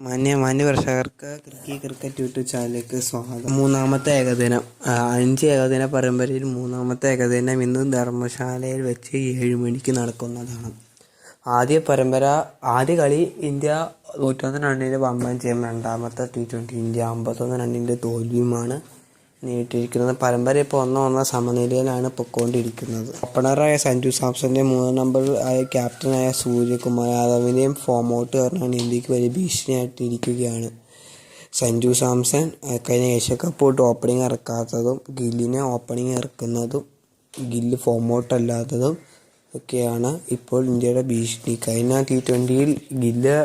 മാന്യ മാന്യ പ്രേക്ഷകർക്ക് ക്രിക്കി ക്രിക്കറ്റ് യൂട്യൂബ് ചാനലിലേക്ക് സ്വാഗതം. മൂന്നാമത്തെ ഏകദിനം അഞ്ച് ഏകദിന പരമ്പരയിൽ മൂന്നാമത്തെ ഏകദിനം ഇന്ന് ധർമ്മശാലയിൽ വെച്ച് ഏഴ് മണിക്ക് നടക്കുന്നതാണ്. ആദ്യ പരമ്പര ആദ്യ കളി ഇന്ത്യ നൂറ്റൊന്ന് റണ്ണിന്റെ വമ്പൻ ജയം രണ്ടാമത്തെ ടി ട്വന്റി ഇന്ത്യ അമ്പത്തൊന്ന് റണ്ണിന്റെ തോൽവിയുമാണ് നേരിട്ടിരിക്കുന്നത്. പരമ്പര ഇപ്പോൾ ഒന്നോ ഒന്നോ സമനിലയിലാണ് പൊക്കോണ്ടിരിക്കുന്നത് ഓപ്പണറായ സഞ്ജു സാംസന്റെ മൂന്നാം നമ്പർ ആയ ക്യാപ്റ്റനായ സൂര്യകുമാർ യാദവിനെയും ഫോം ഔട്ട് കാരണമാണ് ഇന്ത്യയ്ക്ക് വലിയ ഭീഷണിയായിട്ടിരിക്കുകയാണ്. സഞ്ജു സാംസൺ കഴിഞ്ഞ ഏഷ്യ കപ്പ് തൊട്ട് ഓപ്പണിംഗ് ഇറക്കാത്തതും ഗില്ലിനെ ഓപ്പണിംഗ് ഇറക്കുന്നതും ഗില്ല് ഫോം ഔട്ട് അല്ലാത്തതും ഒക്കെയാണ് ഇപ്പോൾ ഇന്ത്യയുടെ ഭീഷണി. കഴിഞ്ഞ ടി ട്വന്റിയിൽ ഗില്ല്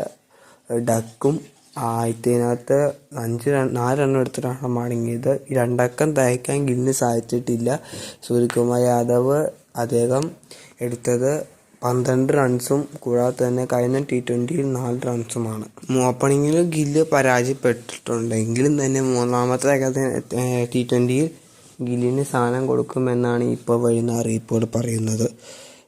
ഡക്കും ആദ്യത്തിനകത്ത് അഞ്ച് റൺ നാല് റൺ എടുത്തിട്ടാണ് മടങ്ങിയത്. രണ്ടക്കം തയ്ക്കാൻ ഗില്ലിന് സാധിച്ചിട്ടില്ല. സൂര്യകുമാർ യാദവ് അദ്ദേഹം എടുത്തത് പന്ത്രണ്ട് റൺസും കൂടാതെ തന്നെ കഴിഞ്ഞ ടി ട്വന്റിയിൽ നാല് റൺസുമാണ് ഓപ്പണിങ്ങിൽ ഗില്ല് പരാജയപ്പെട്ടിട്ടുണ്ടെങ്കിലും തന്നെ മൂന്നാമത്തെ ടി ട്വന്റിയിൽ ഗില്ലിന് സ്ഥാനം കൊടുക്കുമെന്നാണ് ഇപ്പോൾ വരുന്ന അറിയിപ്പുകൾ പറയുന്നത്.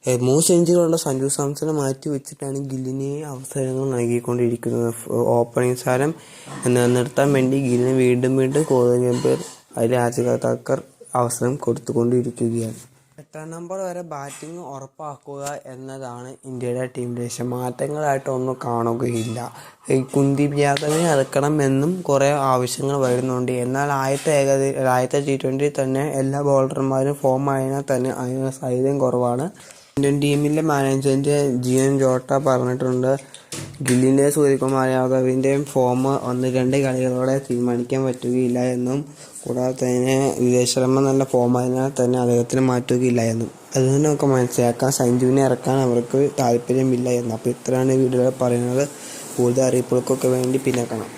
മൂന്ന് സെഞ്ചുറികളുള്ള സഞ്ജു സാംസനെ മാറ്റി വെച്ചിട്ടാണ് ഗില്ലിന് അവസരങ്ങൾ നൽകിക്കൊണ്ടിരിക്കുന്നത്. ഓപ്പണിംഗ് സ്ഥാനം നിലനിർത്താൻ വേണ്ടി ഗില്ലിന് വീണ്ടും വീണ്ടും കോഹ്ലി ഗംഭീർ രാജകർത്താക്കർ അവസരം കൊടുത്തുകൊണ്ടിരിക്കുകയാണ്. എട്ടാം നമ്പർ വരെ ബാറ്റിംഗ് ഉറപ്പാക്കുക എന്നതാണ് ഇന്ത്യയുടെ ടീം ലക്ഷ്യം. മാറ്റങ്ങളായിട്ടൊന്നും കാണുകയില്ല. ഈ കുന്ദീപ് യാദവിനെ ഇറക്കണം എന്നും കുറേ ആവശ്യങ്ങൾ വരുന്നുണ്ട്. എന്നാൽ ആദ്യത്തെ ഏകദ ആദ്യത്തെ ടി ട്വന്റി തന്നെ എല്ലാ ബോളർമാരും ഫോം ആയതിനാൽ തന്നെ അതിന് സാധ്യതയും കുറവാണ്. ഇന്ത്യൻ ടീമിലെ മാനേജ്മെന്റ് ജിയൻ ജോട്ട പറഞ്ഞിട്ടുണ്ട്. ഗില്ലിന്റെ സൂര്യകുമാർ യാദവിന്റെയും ഫോം ഒന്ന് രണ്ട് കളികളോടെ തീരുമാനിക്കാൻ പറ്റുകയില്ല എന്നും കൂടാതെ തന്നെ വിദേശ ശർമ്മ നല്ല ഫോം ആയതിനാൽ തന്നെ അദ്ദേഹത്തിന് മാറ്റുകയില്ല എന്നും. അതുകൊണ്ട് നമുക്ക് മനസ്സിലാക്കാം. സഞ്ജുവിനെ ഇറക്കാൻ അവർക്ക് താല്പര്യമില്ല എന്ന്. അപ്പോൾ ഇത്രയാണ് വീടുകൾ പറയുന്നത്. കൂടുതൽ അറിയിപ്പുകൾക്കൊക്കെ വേണ്ടി പിന്നെ കാണാം.